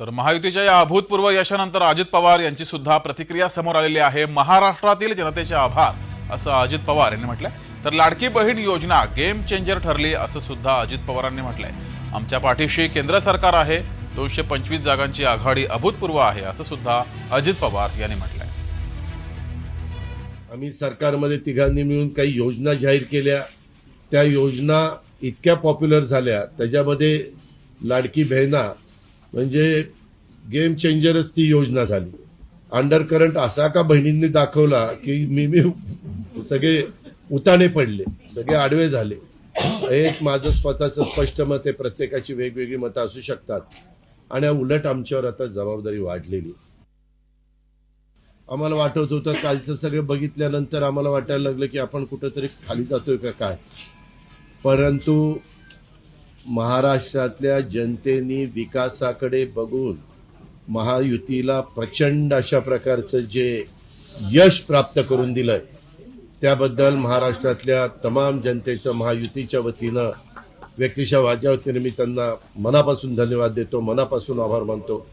तर महायुतीच्या या अभूतपूर्व यशानंतर अजित पवार यांची सुद्धा प्रतिक्रिया समोर आलेली आहे. महाराष्ट्रातील जनतेचे आभार असं अजित पवार यांनी म्हटलंय. तर लाडकी बहीण योजना गेम चेंजर ठरली असं सुद्धा अजित पवारांनी म्हटलंय. आमच्या पाठीशी केंद्र सरकार आहे दोनशे पंचवीस जागांची आघाडी अभूतपूर्व आहे असं सुद्धा अजित पवार यांनी म्हटलंय. आम्ही सरकारमध्ये तिघांनी मिळून काही योजना जाहीर केल्या. त्या योजना इतक्या पॉप्युलर झाल्या. त्याच्यामध्ये लाडकी बहिणा म्हणजे गेम चेंजरच ती योजना झाली. अंडर करंट असा का बहिणींनी दाखवला की मी मी सगळे उताने पडले सगळे आडवे झाले. एक माझं स्वतःचं स्पष्ट मत आहे प्रत्येकाची वेगवेगळी मतं असू शकतात. आणि उलट आमच्यावर आता जबाबदारी वाढलेली. आम्हाला वाटत होतं कालचं सगळं बघितल्यानंतर आम्हाला वाटायला लागलं की आपण कुठंतरी खाली जातोय का काय? परंतु महाराष्ट्रातल्या जनतेने विकासाकडे बघून महायुतीला प्रचंड अशा प्रकारचं जे यश प्राप्त करून दिलंय त्याबद्दल महाराष्ट्रातल्या तमाम जनतेचं महायुतीच्या वतीनं व्यक्तिशः माझ्या वतीनं मी त्यांना मनापासून धन्यवाद देतो मनापासून आभार मानतो.